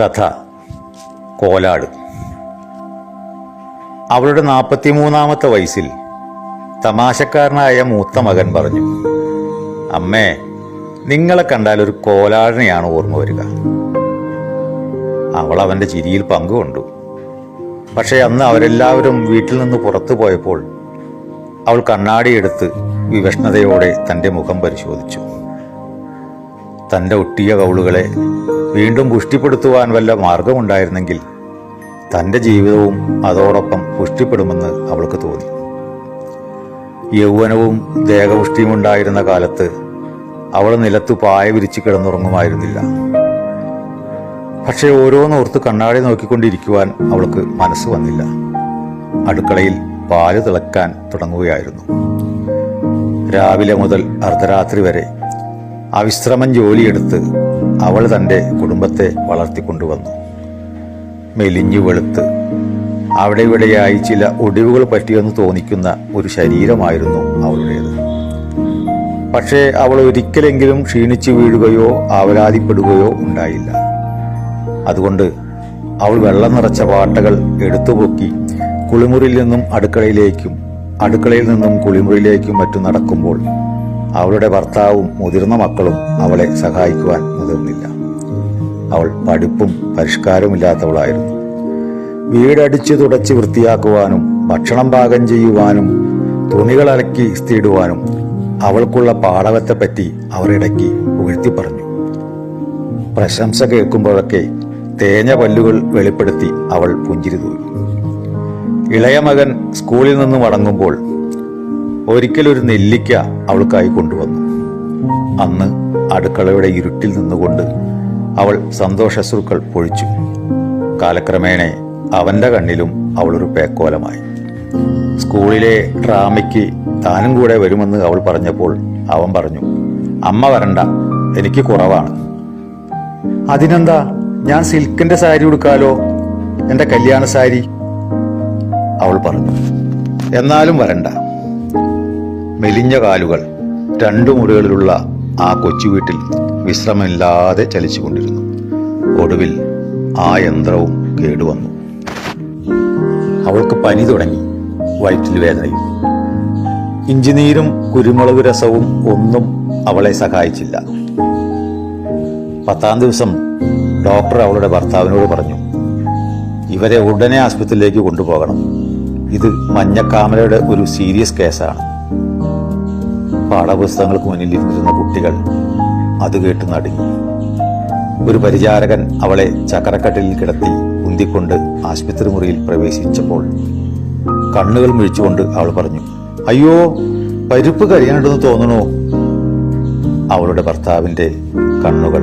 കഥ കോലാട്. അവളുടെ നാൽപ്പത്തിമൂന്നാമത്തെ വയസ്സിൽ തമാശക്കാരനായ മൂത്ത മകൻ പറഞ്ഞു അമ്മേ നിങ്ങളെ കണ്ടാൽ ഒരു കോലാടിനെയാണ് ഓർമ്മ വരിക. അവൾ അവന്റെ ചിരിയിൽ പങ്കുകൊണ്ടു. പക്ഷേ അന്ന് അവരെല്ലാവരും വീട്ടിൽ നിന്ന് പുറത്തു പോയപ്പോൾ അവൾ കണ്ണാടിയെടുത്ത് വിവഷ്ണതയോടെ തന്റെ മുഖം പരിശോധിച്ചു. തന്റെ ഒട്ടിയ കൗളുകളെ വീണ്ടും പുഷ്ടിപ്പെടുത്തുവാൻ വല്ല മാർഗമുണ്ടായിരുന്നെങ്കിൽ തന്റെ ജീവിതവും അതോടൊപ്പം പുഷ്ടിപ്പെടുമെന്ന് അവൾക്ക് തോന്നി. യൗവനവും ദേഹപുഷ്ടിയും ഉണ്ടായിരുന്ന കാലത്ത് അവൾ നിലത്തു പായ വിരിച്ച് കിടന്നുറങ്ങുമായിരുന്നില്ല. പക്ഷെ ഓരോന്നോർത്ത് കണ്ണാടി നോക്കിക്കൊണ്ടിരിക്കുവാൻ അവൾക്ക് മനസ്സ് വന്നില്ല. അടുക്കളയിൽ പാൽ തിളക്കാൻ തുടങ്ങുകയായിരുന്നു. രാവിലെ മുതൽ അർദ്ധരാത്രി വരെ അവിശ്രമം ജോലിയെടുത്ത് അവൾ തന്റെ കുടുംബത്തെ വളർത്തിക്കൊണ്ടുവന്നു. മെലിഞ്ഞു വെളുത്ത്. അവിടെ ഇവിടെയായി ചില ഒടിവുകൾ പറ്റിയെന്ന് തോന്നിക്കുന്ന ഒരു ശരീരമായിരുന്നു അവളുടേത്. പക്ഷേ അവൾ ഒരിക്കലെങ്കിലും ക്ഷീണിച്ചു വീഴുകയോ ആവലാതിപ്പെടുകയോ ഉണ്ടായില്ല. അതുകൊണ്ട് അവൾ വെള്ളം നിറച്ച പാട്ടകൾ എടുത്തുപൊക്കി കുളിമുറിയിൽ നിന്നും അടുക്കളയിലേക്കും അടുക്കളയിൽ നിന്നും കുളിമുറിയിലേക്കും മറ്റും നടക്കുമ്പോൾ അവളുടെ ഭർത്താവും മുതിർന്ന മക്കളും അവളെ സഹായിക്കുവാൻ മുതിർന്നില്ല. അവൾ പഠിപ്പും പരിഷ്കാരമില്ലാത്തവളായിരുന്നു വീടടിച്ചു തുടച്ച് വൃത്തിയാക്കുവാനും ഭക്ഷണം പാകം ചെയ്യുവാനും തുണികൾ അലക്കി ഇസ്തിയിടുവാനും അവൾക്കുള്ള പാടവത്തെപ്പറ്റി അവർ ഇടയ്ക്ക് പുകഴ്ത്തി പറഞ്ഞു. പ്രശംസ കേൾക്കുമ്പോഴൊക്കെ തേഞ്ഞ പല്ലുകൾ വെളിപ്പെടുത്തി അവൾ പുഞ്ചിരി തൂകി ഇളയ മകൻ സ്കൂളിൽ നിന്ന് മടങ്ങുമ്പോൾ ഒരിക്കലൊരു നെല്ലിക്ക അവൾക്കായി കൊണ്ടുവന്നു. അന്ന് അടുക്കളയുടെ ഇരുട്ടിൽ നിന്നുകൊണ്ട് അവൾ സന്തോഷശ്രുക്കൾ പൊഴിച്ചു. കാലക്രമേണ അവന്റെ കണ്ണിലും അവളൊരു പേക്കോലമായി. സ്കൂളിലെ ഡ്രാമയ്ക്ക് താനും കൂടെ വരുമെന്ന് അവൾ പറഞ്ഞപ്പോൾ അവൻ പറഞ്ഞു അമ്മ വരണ്ട എനിക്ക് കുറവാണ്. അതിനെന്താ? ഞാൻ സിൽക്കിന്റെ സാരി ഉടുക്കാലോ? എന്റെ കല്യാണ സാരി? അവൾ പറഞ്ഞു എന്നാലും വരണ്ട. മെലിഞ്ഞ കാലുകൾ രണ്ടു മുറികളിലുള്ള ആ കൊച്ചു വീട്ടിൽ വിശ്രമമില്ലാതെ ചലിച്ചുകൊണ്ടിരുന്നു. ഒടുവിൽ ആ യന്ത്രവും കേടുവന്നു. അവൾക്ക് പനി തുടങ്ങി. വയറ്റിൽ വേദനയും. ഇഞ്ചിനീരും കുരുമുളക് രസവും ഒന്നും അവളെ സഹായിച്ചില്ല. പത്താം ദിവസം ഡോക്ടർ അവളുടെ ഭർത്താവിനോട് പറഞ്ഞു ഇവരെ ഉടനെ ആശുപത്രിയിലേക്ക് കൊണ്ടുപോകണം. ഇത് മഞ്ഞക്കാമലയുടെ ഒരു സീരിയസ് കേസാണ്. പാഠപുസ്തകങ്ങൾക്ക് മുന്നിൽ ഇരുന്നിരുന്ന കുട്ടികൾ അത് കേട്ട് നടുങ്ങി. ഒരു പരിചാരകൻ അവളെ ചക്രക്കട്ടിലിൽ കിടത്തി ഉന്തിക്കൊണ്ട് ആശുപത്രി മുറിയിൽ പ്രവേശിച്ചപ്പോൾ കണ്ണുകൾ മിഴിച്ചുകൊണ്ട് അവൾ പറഞ്ഞു അയ്യോ പരിപ്പ് കരിയാണ്ടെന്ന് തോന്നണോ? അവളുടെ ഭർത്താവിന്റെ കണ്ണുകൾ